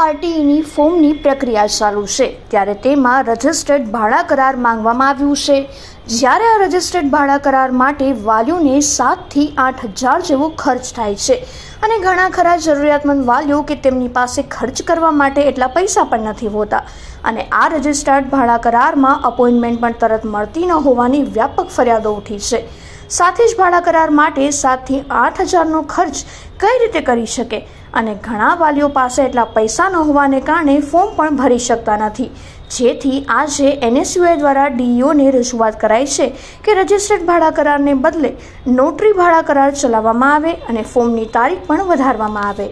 આરટીઈની ફોર્મની પ્રક્રિયા ચાલુ છે, ત્યારે તેમાં રજિસ્ટર્ડ ભાડા કરાર માંગવામાં આવ્યું છે. જ્યારે આ રજિસ્ટર્ડ ભાડા કરાર માટે વાલીઓને સાતથી આઠ હજાર જેવો ખર્ચ થાય છે અને ઘણા ખરા જરૂરિયાતમંદ વાલીઓ કે તેમની પાસે ખર્ચ કરવા માટે એટલા પૈસા પણ નથી હોતા. અને આ રજિસ્ટર્ડ ભાડા કરારમાં અપોઇન્ટમેન્ટ પણ તરત મળતી ન હોવાની વ્યાપક ફરિયાદો ઉઠી છે. સાથે જ ભાડા કરાર માટે સાતથી આઠ હજારનો ખર્ચ કઈ રીતે કરી શકે? અને ઘણા વાલીઓ પાસે એટલા પૈસા ન હોવાને કારણે ફોર્મ પણ ભરી શકતા નથી. જેથી આજે એનએસયુઆઈ દ્વારા ડીઈઓને રજૂઆત કરાઈ છે કે રજિસ્ટર્ડ ભાડા કરારને બદલે નોટરી ભાડા કરાર ચલાવવામાં આવે અને ફોર્મની તારીખ પણ વધારવામાં આવે.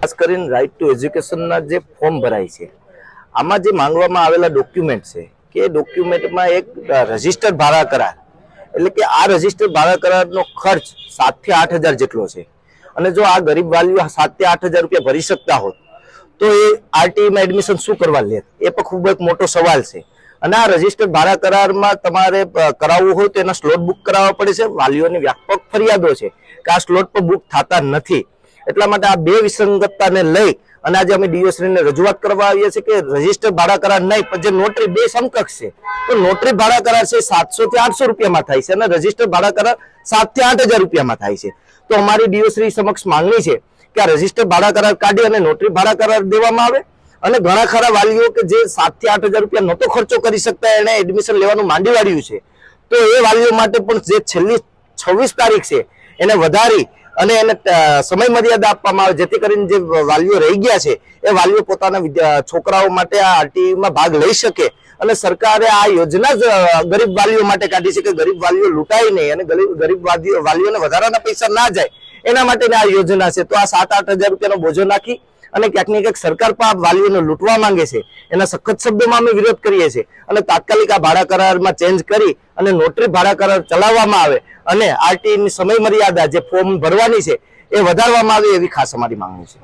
ખાસ કરીને રાઇટ ટુ એજ્યુકેશનના જે ફોર્મ ભરાય છે, આમાં જે માંગવામાં આવેલા ડોક્યુમેન્ટ છે, કે ડોક્યુમેન્ટમાં એક રજિસ્ટર્ડ ભાડા કરાર એટલે કે આ રજિસ્ટર ભાડા કરારનો ખર્ચ સાતથી આઠ હજાર જેટલો છે. અને જો આ ગરીબ વાલીઓ સાતથી આઠ હજાર રૂપિયા ભરી શકતા હોત, તો એ આરટીઈમાં એડમિશન શું કરવા લે એ પણ ખૂબ એક મોટો સવાલ છે. અને આ રજિસ્ટર ભાડા કરારમાં તમારે કરાવવું હોય તો એના સ્લોટ બુક કરાવવા પડે છે. વાલીઓની વ્યાપક ફરિયાદો છે કે આ સ્લોટ પર બુક થતા નથી. એટલા માટે આ બે વિસંગતતાને લઈ અને આજે અમે ડીઓશ્રીને રજૂઆત કરવા આવીએ છીએ કે રજિસ્ટર ભાડા કરાર નહીં, પણ જે નોટરી બે સમકક્ષ છે, તો નોટરી ભાડા કરાર છે સાતસો થી આઠસો રૂપિયામાં થાય છે અને રજિસ્ટર ભાડા કરાર સાતથી આઠ હજાર રૂપિયામાં થાય છે. તો અમારી ડીઓશ્રી સમક્ષ માંગણી છે કે આ રજિસ્ટર ભાડા કરાર કાઢી અને નોટરી ભાડા કરાર દેવામાં આવે અને ઘણા ખરા વાલીઓ કે જે સાતથી આઠ હજાર રૂપિયા નહોતો ખર્ચો કરી શકતા એને એડમિશન લેવાનું માંડી વાળ્યું છે. તો એ વાલીઓ માટે પણ જે છેલ્લી છવ્વીસ તારીખ છે, એને વધારી અને એને સમય મર્યાદા આપવામાં આવે, જેથી કરીને જે વાલીઓ રહી ગયા છે, એ વાલીઓ પોતાના છોકરાઓ માટે આ આરટીમાં ભાગ લઈ શકે. અને સરકારે આ યોજના જ ગરીબ વાલીઓ માટે કાઢી છે કે ગરીબ વાલીઓ લૂંટાય નહીં અને ગરીબ ગરીબ વાલીઓ, વાલીઓને વધારાના પૈસા ના જાય. એના માટેની આ યોજના છે. તો આ સાત આઠ હજાર રૂપિયાનો બોજો નાખી અને ક્યાંક ક્યાંક સરકાર પણ વાલીઓને લૂંટવા માંગે છે. એના સખત શબ્દોમાં અમે વિરોધ કરીએ છીએ. અને તાત્કાલિક આ ભાડા કરારમાં ચેન્જ કરી અને નોટરી ભાડા કરાર ચલાવવામાં આવે અને આરટીની સમય મર્યાદા જે ફોર્મ ભરવાની છે એ વધારવામાં આવે એવી ખાસ અમારી માંગણી છે.